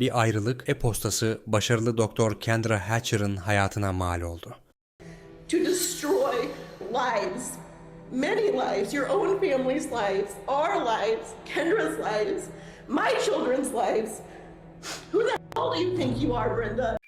Bir ayrılık e-postası başarılı doktor Kendra Hatcher'ın hayatına mal oldu. to destroy lives, many lives, your own family's lives, our lives, Kendra's lives, my children's lives. Who the hell do you think you are, Brenda?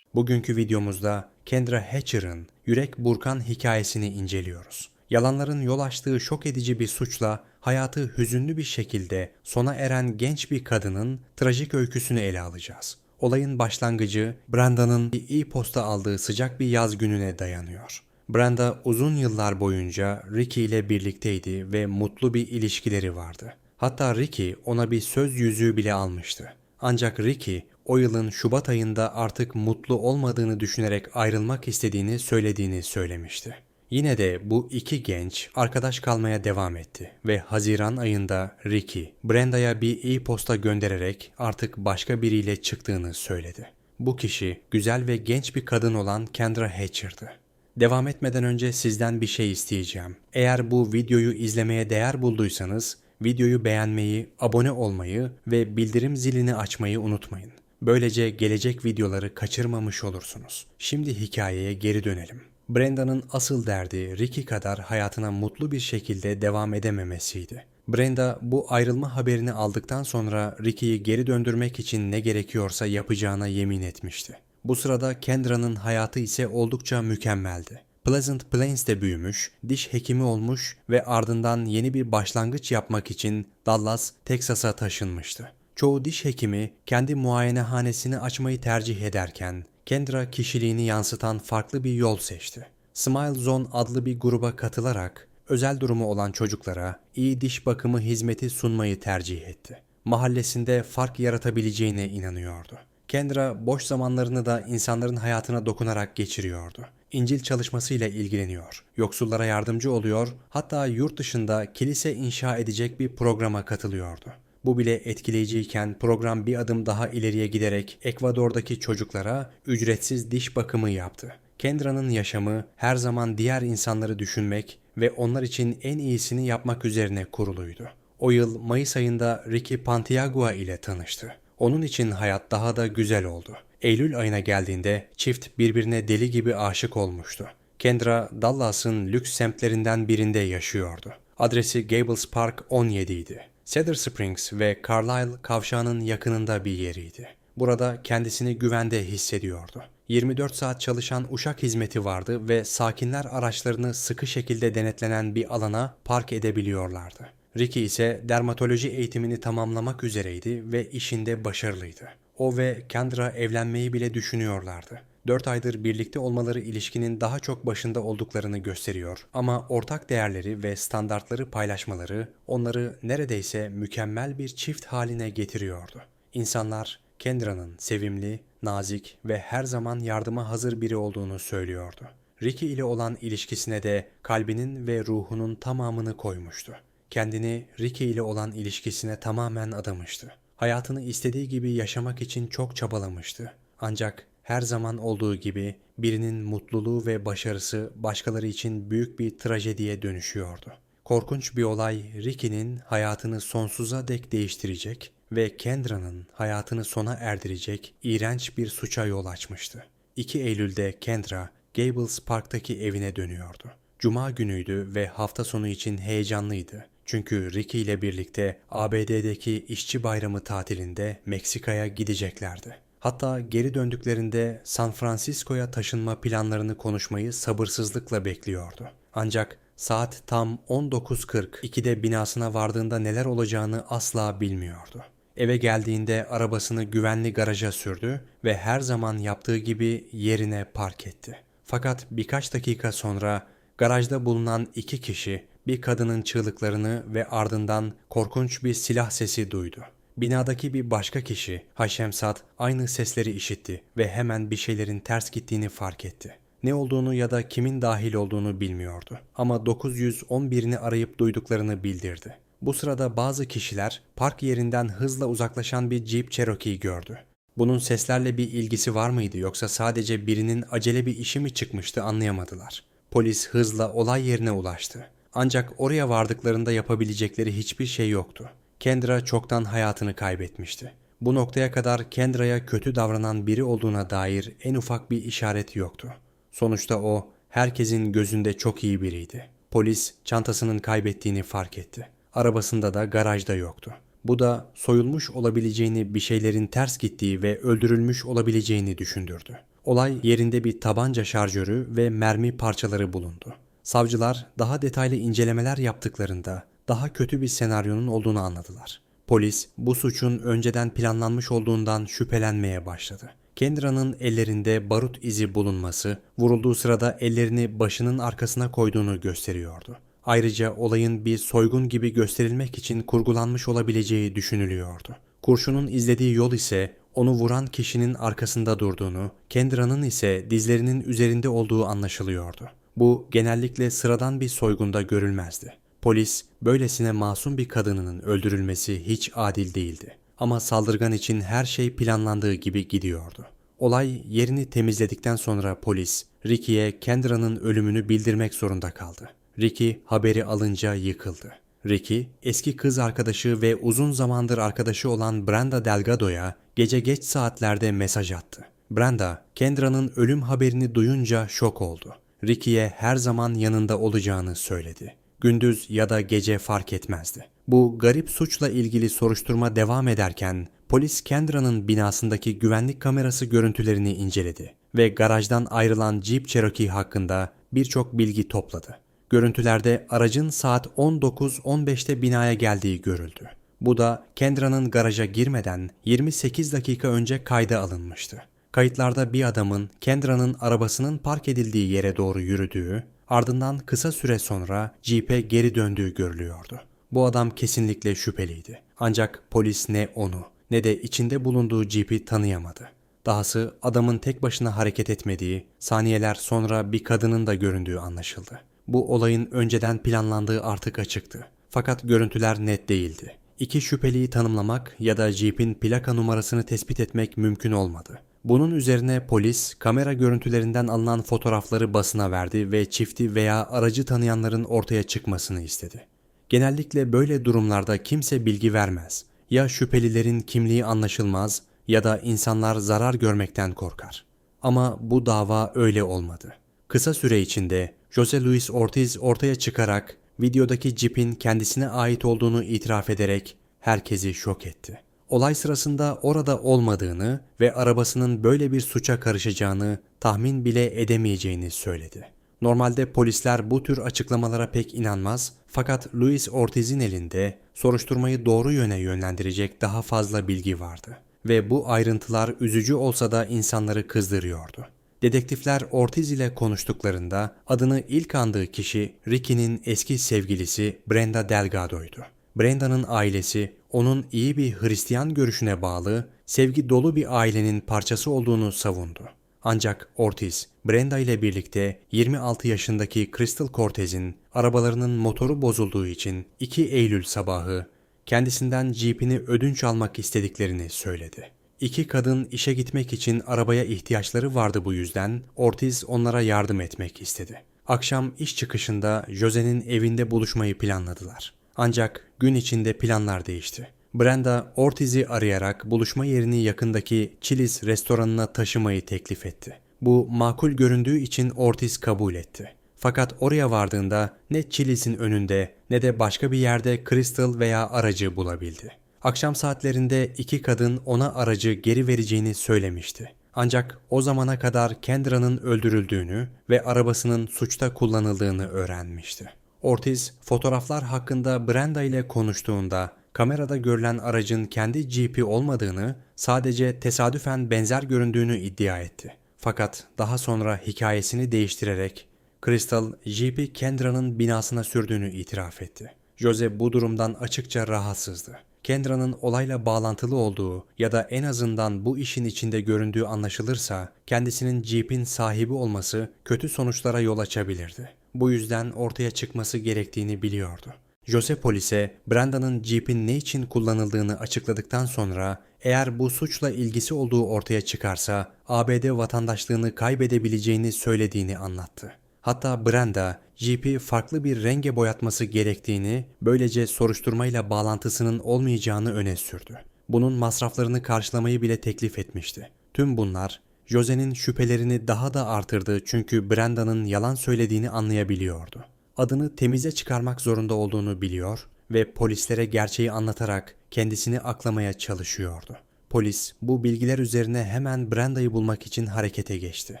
Bugünkü videomuzda Kendra Hatcher'ın yürek burkan hikayesini inceliyoruz. Yalanların yol açtığı şok edici bir suçla hayatı hüzünlü bir şekilde sona eren genç bir kadının trajik öyküsünü ele alacağız. Olayın başlangıcı Branda'nın bir e-posta aldığı sıcak bir yaz gününe dayanıyor. Brenda uzun yıllar boyunca Ricky ile birlikteydi ve mutlu bir ilişkileri vardı. Hatta Ricky ona bir söz yüzüğü bile almıştı. Ancak Ricky o yılın Şubat ayında artık mutlu olmadığını düşünerek ayrılmak istediğini söylediğini söylemişti. Yine de bu iki genç arkadaş kalmaya devam etti ve Haziran ayında Ricky, Brenda'ya bir e-posta göndererek artık başka biriyle çıktığını söyledi. Bu kişi güzel ve genç bir kadın olan Kendra Hatcher'dı. Devam etmeden önce sizden bir şey isteyeceğim. Eğer bu videoyu izlemeye değer bulduysanız videoyu beğenmeyi, abone olmayı ve bildirim zilini açmayı unutmayın. Böylece gelecek videoları kaçırmamış olursunuz. Şimdi hikayeye geri dönelim. Brenda'nın asıl derdi Ricky kadar hayatına mutlu bir şekilde devam edememesiydi. Brenda bu ayrılma haberini aldıktan sonra Ricky'yi geri döndürmek için ne gerekiyorsa yapacağına yemin etmişti. Bu sırada Kendra'nın hayatı ise oldukça mükemmeldi. Pleasant Plains'te büyümüş, diş hekimi olmuş ve ardından yeni bir başlangıç yapmak için Dallas, Texas'a taşınmıştı. Çoğu diş hekimi kendi muayenehanesini açmayı tercih ederken Kendra kişiliğini yansıtan farklı bir yol seçti. Smile Zone adlı bir gruba katılarak özel durumu olan çocuklara iyi diş bakımı hizmeti sunmayı tercih etti. Mahallesinde fark yaratabileceğine inanıyordu. Kendra boş zamanlarını da insanların hayatına dokunarak geçiriyordu. İncil çalışmasıyla ilgileniyor, yoksullara yardımcı oluyor, hatta yurt dışında kilise inşa edecek bir programa katılıyordu. Bu bile etkileyiciyken program bir adım daha ileriye giderek Ekvador'daki çocuklara ücretsiz diş bakımı yaptı. Kendra'nın yaşamı her zaman diğer insanları düşünmek ve onlar için en iyisini yapmak üzerine kuruluydu. O yıl Mayıs ayında Ricky Pantiagua ile tanıştı. Onun için hayat daha da güzel oldu. Eylül ayına geldiğinde çift birbirine deli gibi aşık olmuştu. Kendra, Dallas'ın lüks semtlerinden birinde yaşıyordu. Adresi Gables Park 17 idi. Cedar Springs ve Carlisle kavşağının yakınında bir yeriydi. Burada kendisini güvende hissediyordu. 24 saat çalışan uşak hizmeti vardı ve sakinler araçlarını sıkı şekilde denetlenen bir alana park edebiliyorlardı. Ricky ise dermatoloji eğitimini tamamlamak üzereydi ve işinde başarılıydı. O ve Kendra evlenmeyi bile düşünüyorlardı. 4 aydır birlikte olmaları ilişkinin daha çok başında olduklarını gösteriyor ama ortak değerleri ve standartları paylaşmaları onları neredeyse mükemmel bir çift haline getiriyordu. İnsanlar Kendra'nın sevimli, nazik ve her zaman yardıma hazır biri olduğunu söylüyordu. Ricky ile olan ilişkisine de kalbinin ve ruhunun tamamını koymuştu. Kendini Ricky ile olan ilişkisine tamamen adamıştı. Hayatını istediği gibi yaşamak için çok çabalamıştı. Ancak her zaman olduğu gibi birinin mutluluğu ve başarısı başkaları için büyük bir trajediye dönüşüyordu. Korkunç bir olay Ricky'nin hayatını sonsuza dek değiştirecek ve Kendra'nın hayatını sona erdirecek iğrenç bir suça yol açmıştı. 2 Eylül'de Kendra, Gables Park'taki evine dönüyordu. Cuma günüydü ve hafta sonu için heyecanlıydı. Çünkü Ricky ile birlikte ABD'deki işçi bayramı tatilinde Meksika'ya gideceklerdi. Hatta geri döndüklerinde San Francisco'ya taşınma planlarını konuşmayı sabırsızlıkla bekliyordu. Ancak saat tam 19.42'de binasına vardığında neler olacağını asla bilmiyordu. Eve geldiğinde arabasını güvenli garaja sürdü ve her zaman yaptığı gibi yerine park etti. Fakat birkaç dakika sonra garajda bulunan iki kişi bir kadının çığlıklarını ve ardından korkunç bir silah sesi duydu. Binadaki bir başka kişi Haşemsat aynı sesleri işitti ve hemen bir şeylerin ters gittiğini fark etti. Ne olduğunu ya da kimin dahil olduğunu bilmiyordu. Ama 911'ini arayıp duyduklarını bildirdi. Bu sırada bazı kişiler park yerinden hızla uzaklaşan bir Jeep Cherokee gördü. Bunun seslerle bir ilgisi var mıydı yoksa sadece birinin acele bir işi mi çıkmıştı anlayamadılar. Polis hızla olay yerine ulaştı. Ancak oraya vardıklarında yapabilecekleri hiçbir şey yoktu. Kendra çoktan hayatını kaybetmişti. Bu noktaya kadar Kendra'ya kötü davranan biri olduğuna dair en ufak bir işaret yoktu. Sonuçta o herkesin gözünde çok iyi biriydi. Polis çantasının kaybettiğini fark etti. Arabasında da garajda yoktu. Bu da soyulmuş olabileceğini, bir şeylerin ters gittiği ve öldürülmüş olabileceğini düşündürdü. Olay yerinde bir tabanca şarjörü ve mermi parçaları bulundu. Savcılar daha detaylı incelemeler yaptıklarında daha kötü bir senaryonun olduğunu anladılar. Polis bu suçun önceden planlanmış olduğundan şüphelenmeye başladı. Kendra'nın ellerinde barut izi bulunması, vurulduğu sırada ellerini başının arkasına koyduğunu gösteriyordu. Ayrıca olayın bir soygun gibi gösterilmek için kurgulanmış olabileceği düşünülüyordu. Kurşunun izlediği yol ise onu vuran kişinin arkasında durduğunu, Kendra'nın ise dizlerinin üzerinde olduğu anlaşılıyordu. Bu genellikle sıradan bir soygunda görülmezdi. Polis, böylesine masum bir kadının öldürülmesi hiç adil değildi. Ama saldırgan için her şey planlandığı gibi gidiyordu. Olay yerini temizledikten sonra polis, Ricky'ye Kendra'nın ölümünü bildirmek zorunda kaldı. Ricky haberi alınca yıkıldı. Ricky, eski kız arkadaşı ve uzun zamandır arkadaşı olan Brenda Delgado'ya gece geç saatlerde mesaj attı. Brenda, Kendra'nın ölüm haberini duyunca şok oldu. Ricky'ye her zaman yanında olacağını söyledi. Gündüz ya da gece fark etmezdi. Bu garip suçla ilgili soruşturma devam ederken polis Kendra'nın binasındaki güvenlik kamerası görüntülerini inceledi ve garajdan ayrılan Jeep Cherokee hakkında birçok bilgi topladı. Görüntülerde aracın saat 19.15'te binaya geldiği görüldü. Bu da Kendra'nın garaja girmeden 28 dakika önce kayda alınmıştı. Kayıtlarda bir adamın Kendra'nın arabasının park edildiği yere doğru yürüdüğü, ardından kısa süre sonra Jeep'e geri döndüğü görülüyordu. Bu adam kesinlikle şüpheliydi. Ancak polis ne onu ne de içinde bulunduğu Jeep'i tanıyamadı. Dahası adamın tek başına hareket etmediği, saniyeler sonra bir kadının da göründüğü anlaşıldı. Bu olayın önceden planlandığı artık açıktı. Fakat görüntüler net değildi. İki şüpheliyi tanımlamak ya da Jeep'in plaka numarasını tespit etmek mümkün olmadı. Bunun üzerine polis kamera görüntülerinden alınan fotoğrafları basına verdi ve çifti veya aracı tanıyanların ortaya çıkmasını istedi. Genellikle böyle durumlarda kimse bilgi vermez. Ya şüphelilerin kimliği anlaşılmaz ya da insanlar zarar görmekten korkar. Ama bu dava öyle olmadı. Kısa süre içinde Jose Luis Ortiz ortaya çıkarak videodaki cipin kendisine ait olduğunu itiraf ederek herkesi şok etti. Olay sırasında orada olmadığını ve arabasının böyle bir suça karışacağını tahmin bile edemeyeceğini söyledi. Normalde polisler bu tür açıklamalara pek inanmaz fakat Luis Ortiz'in elinde soruşturmayı doğru yöne yönlendirecek daha fazla bilgi vardı ve bu ayrıntılar üzücü olsa da insanları kızdırıyordu. Dedektifler Ortiz ile konuştuklarında adını ilk andığı kişi Ricky'nin eski sevgilisi Brenda Delgado'ydu. Brenda'nın ailesi onun iyi bir Hristiyan görüşüne bağlı, sevgi dolu bir ailenin parçası olduğunu savundu. Ancak Ortiz, Brenda ile birlikte 26 yaşındaki Crystal Cortez'in arabalarının motoru bozulduğu için 2 Eylül sabahı kendisinden Jeep'ini ödünç almak istediklerini söyledi. İki kadın işe gitmek için arabaya ihtiyaçları vardı bu yüzden Ortiz onlara yardım etmek istedi. Akşam iş çıkışında Jose'nin evinde buluşmayı planladılar. Ancak gün içinde planlar değişti. Brenda Ortiz'i arayarak buluşma yerini yakındaki Chili's restoranına taşımayı teklif etti. Bu makul göründüğü için Ortiz kabul etti. Fakat oraya vardığında ne Chili's'in önünde ne de başka bir yerde Crystal veya aracı bulabildi. Akşam saatlerinde iki kadın ona aracı geri vereceğini söylemişti. Ancak o zamana kadar Kendra'nın öldürüldüğünü ve arabasının suçta kullanıldığını öğrenmişti. Ortiz fotoğraflar hakkında Brenda ile konuştuğunda kamerada görülen aracın kendi Jeep'i olmadığını, sadece tesadüfen benzer göründüğünü iddia etti. Fakat daha sonra hikayesini değiştirerek Crystal Jeep'i Kendra'nın binasına sürdüğünü itiraf etti. Jose bu durumdan açıkça rahatsızdı. Kendra'nın olayla bağlantılı olduğu ya da en azından bu işin içinde göründüğü anlaşılırsa kendisinin Jeep'in sahibi olması kötü sonuçlara yol açabilirdi. Bu yüzden ortaya çıkması gerektiğini biliyordu. Jose polise Branda'nın Jeep'in ne için kullanıldığını açıkladıktan sonra eğer bu suçla ilgisi olduğu ortaya çıkarsa ABD vatandaşlığını kaybedebileceğini söylediğini anlattı. Hatta Brenda, Jeep'i farklı bir renge boyatması gerektiğini, böylece soruşturmayla bağlantısının olmayacağını öne sürdü. Bunun masraflarını karşılamayı bile teklif etmişti. Tüm bunlar Jose'nin şüphelerini daha da artırdı çünkü Brenda'nın yalan söylediğini anlayabiliyordu. Adını temize çıkarmak zorunda olduğunu biliyor ve polislere gerçeği anlatarak kendisini aklamaya çalışıyordu. Polis bu bilgiler üzerine hemen Brenda'yı bulmak için harekete geçti.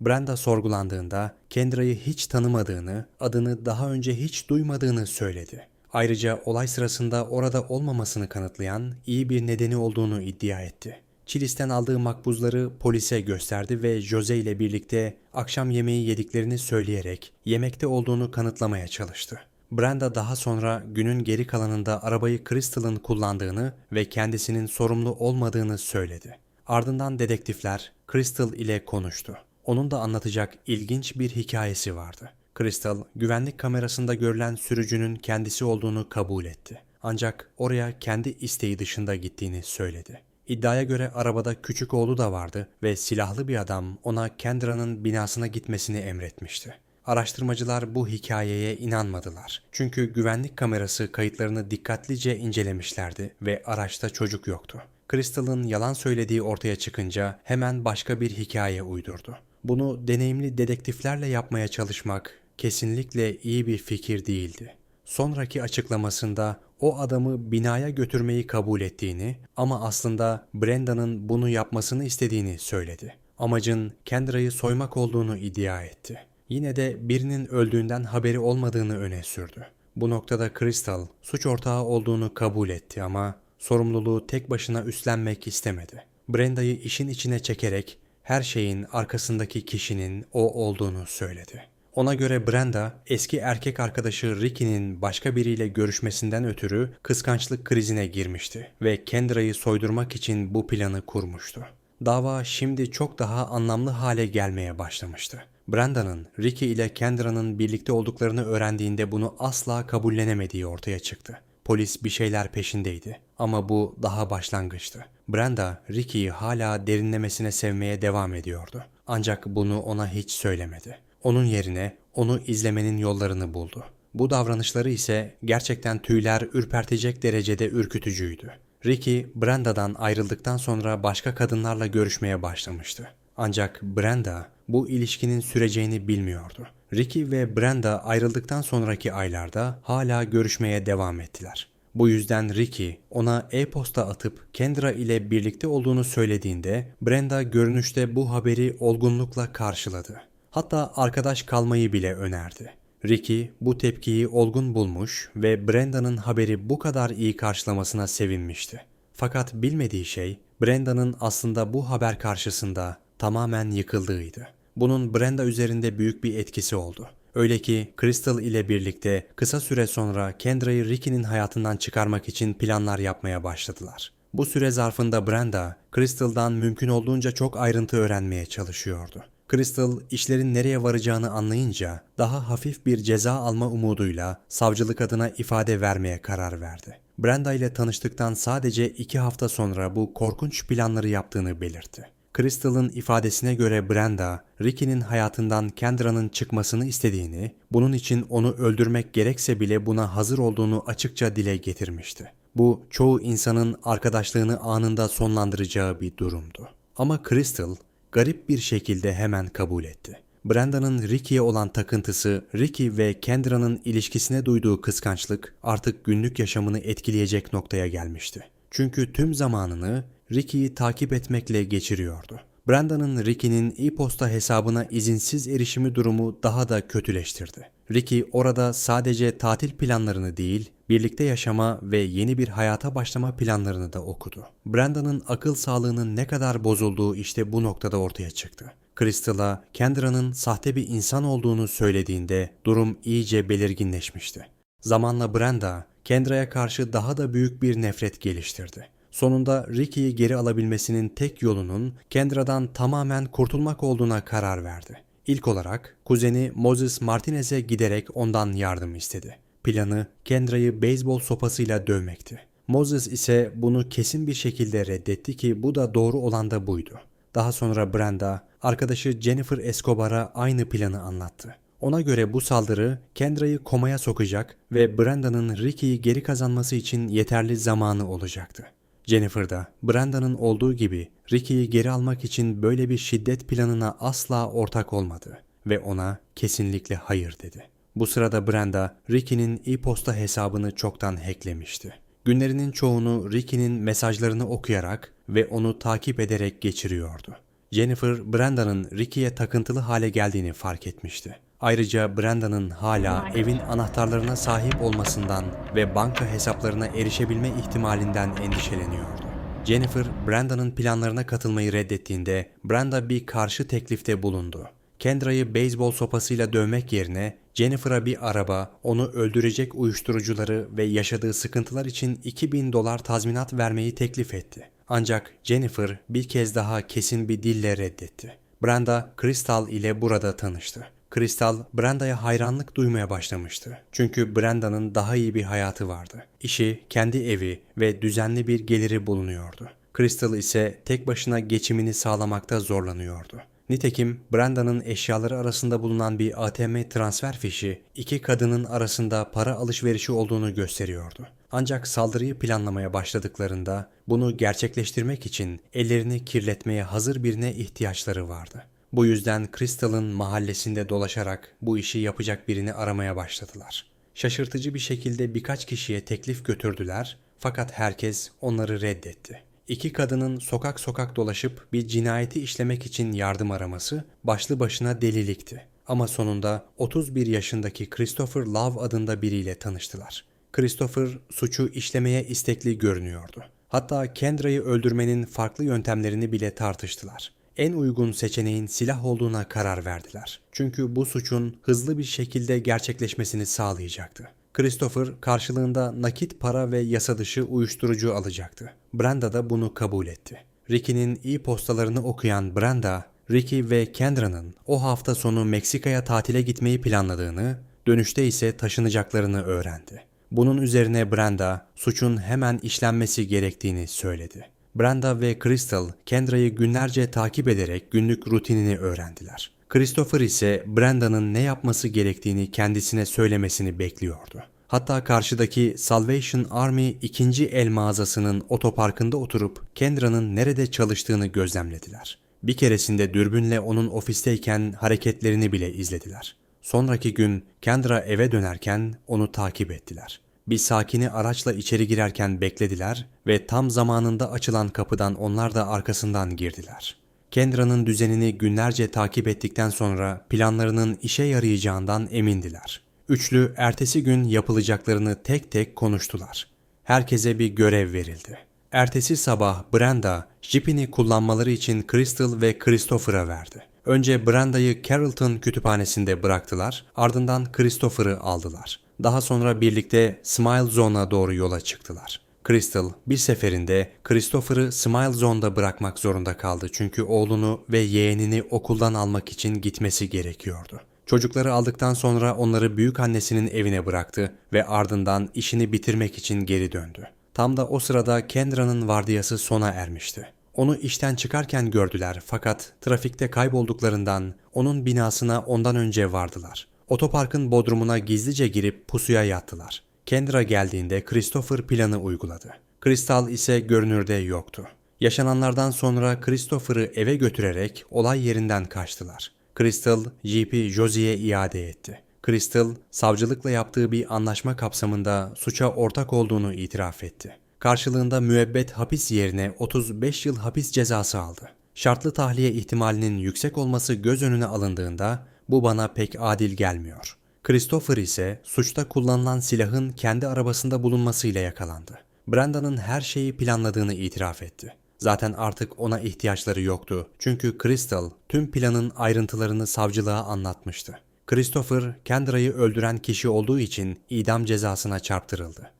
Brenda sorgulandığında Kendra'yı hiç tanımadığını, adını daha önce hiç duymadığını söyledi. Ayrıca olay sırasında orada olmamasını kanıtlayan iyi bir nedeni olduğunu iddia etti. Çilis'ten aldığı makbuzları polise gösterdi ve Jose ile birlikte akşam yemeği yediklerini söyleyerek yemekte olduğunu kanıtlamaya çalıştı. Brenda daha sonra günün geri kalanında arabayı Crystal'ın kullandığını ve kendisinin sorumlu olmadığını söyledi. Ardından dedektifler Crystal ile konuştu. Onun da anlatacak ilginç bir hikayesi vardı. Crystal, güvenlik kamerasında görülen sürücünün kendisi olduğunu kabul etti. Ancak oraya kendi isteği dışında gittiğini söyledi. İddiaya göre arabada küçük oğlu da vardı ve silahlı bir adam ona Kendra'nın binasına gitmesini emretmişti. Araştırmacılar bu hikayeye inanmadılar. Çünkü güvenlik kamerası kayıtlarını dikkatlice incelemişlerdi ve araçta çocuk yoktu. Crystal'ın yalan söylediği ortaya çıkınca hemen başka bir hikaye uydurdu. Bunu deneyimli dedektiflerle yapmaya çalışmak kesinlikle iyi bir fikir değildi. Sonraki açıklamasında o adamı binaya götürmeyi kabul ettiğini ama aslında Brenda'nın bunu yapmasını istediğini söyledi. Amacın Kendra'yı soymak olduğunu iddia etti. Yine de birinin öldüğünden haberi olmadığını öne sürdü. Bu noktada Crystal suç ortağı olduğunu kabul etti ama sorumluluğu tek başına üstlenmek istemedi. Brenda'yı işin içine çekerek her şeyin arkasındaki kişinin o olduğunu söyledi. Ona göre Brenda eski erkek arkadaşı Ricky'nin başka biriyle görüşmesinden ötürü kıskançlık krizine girmişti ve Kendra'yı soydurmak için bu planı kurmuştu. Dava şimdi çok daha anlamlı hale gelmeye başlamıştı. Brenda'nın Ricky ile Kendra'nın birlikte olduklarını öğrendiğinde bunu asla kabullenemediği ortaya çıktı. Polis bir şeyler peşindeydi ama bu daha başlangıçtı. Brenda, Ricky'yi hala derinlemesine sevmeye devam ediyordu. Ancak bunu ona hiç söylemedi. Onun yerine onu izlemenin yollarını buldu. Bu davranışları ise gerçekten tüyler ürpertecek derecede ürkütücüydü. Ricky, Brenda'dan ayrıldıktan sonra başka kadınlarla görüşmeye başlamıştı. Ancak Brenda bu ilişkinin süreceğini bilmiyordu. Ricky ve Brenda ayrıldıktan sonraki aylarda hala görüşmeye devam ettiler. Bu yüzden Ricky ona e-posta atıp Kendra ile birlikte olduğunu söylediğinde Brenda görünüşte bu haberi olgunlukla karşıladı. Hatta arkadaş kalmayı bile önerdi. Ricky bu tepkiyi olgun bulmuş ve Brenda'nın haberi bu kadar iyi karşılamasına sevinmişti. Fakat bilmediği şey Brenda'nın aslında bu haber karşısında tamamen yıkıldığıydı. Bunun Brenda üzerinde büyük bir etkisi oldu. Öyle ki Crystal ile birlikte kısa süre sonra Kendra'yı Ricky'nin hayatından çıkarmak için planlar yapmaya başladılar. Bu süre zarfında Brenda, Crystal'dan mümkün olduğunca çok ayrıntı öğrenmeye çalışıyordu. Crystal işlerin nereye varacağını anlayınca daha hafif bir ceza alma umuduyla savcılık adına ifade vermeye karar verdi. Brenda ile tanıştıktan sadece iki hafta sonra bu korkunç planları yaptığını belirtti. Crystal'ın ifadesine göre Brenda, Ricky'nin hayatından Kendra'nın çıkmasını istediğini, bunun için onu öldürmek gerekse bile buna hazır olduğunu açıkça dile getirmişti. Bu çoğu insanın arkadaşlığını anında sonlandıracağı bir durumdu. Ama Crystal garip bir şekilde hemen kabul etti. Brenda'nın Ricky'ye olan takıntısı, Ricky ve Kendra'nın ilişkisine duyduğu kıskançlık artık günlük yaşamını etkileyecek noktaya gelmişti. Çünkü tüm zamanını Ricky'yi takip etmekle geçiriyordu. Brenda'nın Ricky'nin e-posta hesabına izinsiz erişimi durumu daha da kötüleştirdi. Ricky orada sadece tatil planlarını değil, birlikte yaşama ve yeni bir hayata başlama planlarını da okudu. Brenda'nın akıl sağlığının ne kadar bozulduğu işte bu noktada ortaya çıktı. Crystal'a Kendra'nın sahte bir insan olduğunu söylediğinde durum iyice belirginleşmişti. Zamanla Brenda, Kendra'ya karşı daha da büyük bir nefret geliştirdi. Sonunda Ricky'yi geri alabilmesinin tek yolunun Kendra'dan tamamen kurtulmak olduğuna karar verdi. İlk olarak kuzeni Moses Martinez'e giderek ondan yardım istedi. Planı Kendra'yı beyzbol sopasıyla dövmekti. Moses ise bunu kesin bir şekilde reddetti ki bu da doğru olan da buydu. Daha sonra Brenda, arkadaşı Jennifer Escobar'a aynı planı anlattı. Ona göre bu saldırı Kendra'yı komaya sokacak ve Brenda'nın Ricky'yi geri kazanması için yeterli zamanı olacaktı. Jennifer da Brenda'nın olduğu gibi Ricky'yi geri almak için böyle bir şiddet planına asla ortak olmadı ve ona kesinlikle hayır dedi. Bu sırada Brenda, Ricky'nin e-posta hesabını çoktan hacklemişti. Günlerinin çoğunu Ricky'nin mesajlarını okuyarak ve onu takip ederek geçiriyordu. Jennifer, Brenda'nın Ricky'ye takıntılı hale geldiğini fark etmişti. Ayrıca Brenda'nın hala evin anahtarlarına sahip olmasından ve banka hesaplarına erişebilme ihtimalinden endişeleniyordu. Jennifer, Brenda'nın planlarına katılmayı reddettiğinde Brenda bir karşı teklifte bulundu. Kendra'yı beyzbol sopasıyla dövmek yerine Jennifer'a bir araba, onu öldürecek uyuşturucuları ve yaşadığı sıkıntılar için 2000 dolar tazminat vermeyi teklif etti. Ancak Jennifer bir kez daha kesin bir dille reddetti. Brenda, Crystal ile burada tanıştı. Crystal, Brenda'ya hayranlık duymaya başlamıştı. Çünkü Brenda'nın daha iyi bir hayatı vardı. İşi, kendi evi ve düzenli bir geliri bulunuyordu. Crystal ise tek başına geçimini sağlamakta zorlanıyordu. Nitekim Brenda'nın eşyaları arasında bulunan bir ATM transfer fişi iki kadının arasında para alışverişi olduğunu gösteriyordu. Ancak saldırıyı planlamaya başladıklarında bunu gerçekleştirmek için ellerini kirletmeye hazır birine ihtiyaçları vardı. Bu yüzden Crystal'ın mahallesinde dolaşarak bu işi yapacak birini aramaya başladılar. Şaşırtıcı bir şekilde birkaç kişiye teklif götürdüler fakat herkes onları reddetti. İki kadının sokak sokak dolaşıp bir cinayeti işlemek için yardım araması başlı başına delilikti. Ama sonunda 31 yaşındaki Christopher Love adında biriyle tanıştılar. Christopher suçu işlemeye istekli görünüyordu. Hatta Kendra'yı öldürmenin farklı yöntemlerini bile tartıştılar. En uygun seçeneğin silah olduğuna karar verdiler. Çünkü bu suçun hızlı bir şekilde gerçekleşmesini sağlayacaktı. Christopher karşılığında nakit para ve yasa dışı uyuşturucu alacaktı. Brenda da bunu kabul etti. Ricky'nin e-postalarını okuyan Brenda, Ricky ve Kendra'nın o hafta sonu Meksika'ya tatile gitmeyi planladığını, dönüşte ise taşınacaklarını öğrendi. Bunun üzerine Brenda, suçun hemen işlenmesi gerektiğini söyledi. Brenda ve Crystal, Kendra'yı günlerce takip ederek günlük rutinini öğrendiler. Christopher ise Brenda'nın ne yapması gerektiğini kendisine söylemesini bekliyordu. Hatta karşıdaki Salvation Army ikinci el mağazasının otoparkında oturup Kendra'nın nerede çalıştığını gözlemlediler. Bir keresinde dürbünle onun ofisteyken hareketlerini bile izlediler. Sonraki gün Kendra eve dönerken onu takip ettiler. Bir sakini araçla içeri girerken beklediler ve tam zamanında açılan kapıdan onlar da arkasından girdiler. Kendra'nın düzenini günlerce takip ettikten sonra planlarının işe yarayacağından emindiler. Üçlü ertesi gün yapılacaklarını tek tek konuştular. Herkese bir görev verildi. Ertesi sabah Brenda, jipini kullanmaları için Crystal ve Christopher'a verdi. Önce Brenda'yı Carrollton kütüphanesinde bıraktılar, ardından Christopher'ı aldılar. Daha sonra birlikte Smile Zone'a doğru yola çıktılar. Crystal bir seferinde Christopher'ı Smile Zone'da bırakmak zorunda kaldı çünkü oğlunu ve yeğenini okuldan almak için gitmesi gerekiyordu. Çocukları aldıktan sonra onları büyük annesinin evine bıraktı ve ardından işini bitirmek için geri döndü. Tam da o sırada Kendra'nın vardiyası sona ermişti. Onu işten çıkarken gördüler fakat trafikte kaybolduklarından onun binasına ondan önce vardılar. Otoparkın bodrumuna gizlice girip pusuya yattılar. Kendra geldiğinde Christopher planı uyguladı. Crystal ise görünürde yoktu. Yaşananlardan sonra Christopher'ı eve götürerek olay yerinden kaçtılar. Crystal, Jeep'i Josie'ye iade etti. Crystal, savcılıkla yaptığı bir anlaşma kapsamında suça ortak olduğunu itiraf etti. Karşılığında müebbet hapis yerine 35 yıl hapis cezası aldı. Şartlı tahliye ihtimalinin yüksek olması göz önüne alındığında bu bana pek adil gelmiyor. Christopher ise suçta kullanılan silahın kendi arabasında bulunmasıyla yakalandı. Branda'nın her şeyi planladığını itiraf etti. Zaten artık ona ihtiyaçları yoktu çünkü Crystal tüm planın ayrıntılarını savcılığa anlatmıştı. Christopher, Kendra'yı öldüren kişi olduğu için idam cezasına çarptırıldı.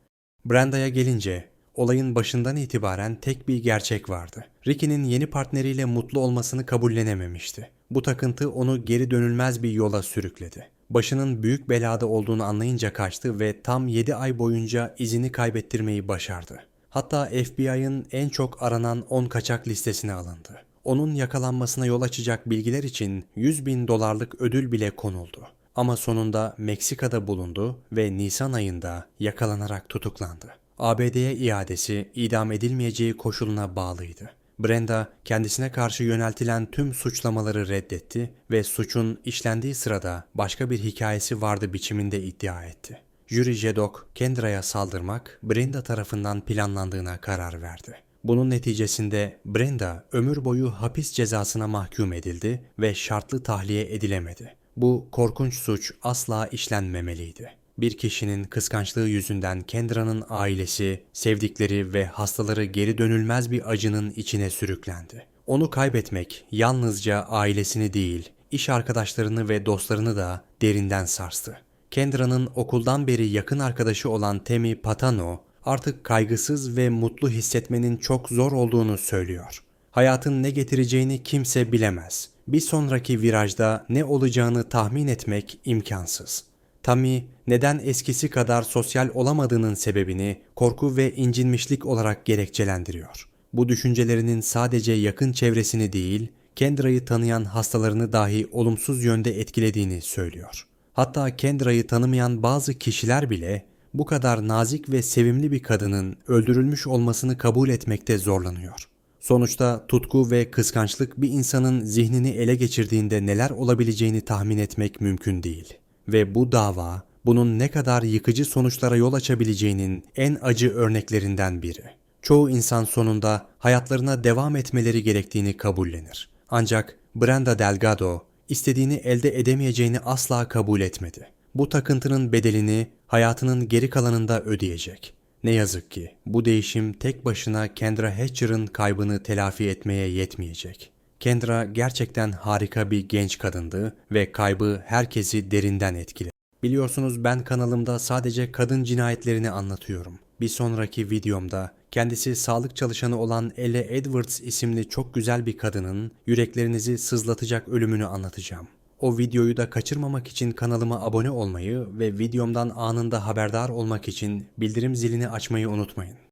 Branda'ya gelince olayın başından itibaren tek bir gerçek vardı. Ricky'nin yeni partneriyle mutlu olmasını kabullenememişti. Bu takıntı onu geri dönülmez bir yola sürükledi. Başının büyük belada olduğunu anlayınca kaçtı ve tam 7 ay boyunca izini kaybettirmeyi başardı. Hatta FBI'ın en çok aranan 10 kaçak listesine alındı. Onun yakalanmasına yol açacak bilgiler için 100 bin dolarlık ödül bile konuldu. Ama sonunda Meksika'da bulundu ve Nisan ayında yakalanarak tutuklandı. ABD'ye iadesi idam edilmeyeceği koşuluna bağlıydı. Brenda kendisine karşı yöneltilen tüm suçlamaları reddetti ve suçun işlendiği sırada başka bir hikayesi vardı biçiminde iddia etti. Jüri Jedok, Kendra'ya saldırmak Brenda tarafından planlandığına karar verdi. Bunun neticesinde Brenda ömür boyu hapis cezasına mahkum edildi ve şartlı tahliye edilemedi. Bu korkunç suç asla işlenmemeliydi. Bir kişinin kıskançlığı yüzünden Kendra'nın ailesi, sevdikleri ve hastaları geri dönülmez bir acının içine sürüklendi. Onu kaybetmek yalnızca ailesini değil, iş arkadaşlarını ve dostlarını da derinden sarstı. Kendra'nın okuldan beri yakın arkadaşı olan Temi Patano artık kaygısız ve mutlu hissetmenin çok zor olduğunu söylüyor. Hayatın ne getireceğini kimse bilemez. Bir sonraki virajda ne olacağını tahmin etmek imkansız. Tami neden eskisi kadar sosyal olamadığının sebebini korku ve incinmişlik olarak gerekçelendiriyor. Bu düşüncelerinin sadece yakın çevresini değil, Kendra'yı tanıyan hastalarını dahi olumsuz yönde etkilediğini söylüyor. Hatta Kendra'yı tanımayan bazı kişiler bile bu kadar nazik ve sevimli bir kadının öldürülmüş olmasını kabul etmekte zorlanıyor. Sonuçta tutku ve kıskançlık bir insanın zihnini ele geçirdiğinde neler olabileceğini tahmin etmek mümkün değil. Ve bu dava bunun ne kadar yıkıcı sonuçlara yol açabileceğinin en acı örneklerinden biri. Çoğu insan sonunda hayatlarına devam etmeleri gerektiğini kabullenir. Ancak Brenda Delgado istediğini elde edemeyeceğini asla kabul etmedi. Bu takıntının bedelini hayatının geri kalanında ödeyecek. Ne yazık ki bu değişim tek başına Kendra Hatcher'ın kaybını telafi etmeye yetmeyecek. Kendra gerçekten harika bir genç kadındı ve kaybı herkesi derinden etkiledi. Biliyorsunuz ben kanalımda sadece kadın cinayetlerini anlatıyorum. Bir sonraki videomda kendisi sağlık çalışanı olan Elle Edwards isimli çok güzel bir kadının yüreklerinizi sızlatacak ölümünü anlatacağım. O videoyu da kaçırmamak için kanalıma abone olmayı ve videomdan anında haberdar olmak için bildirim zilini açmayı unutmayın.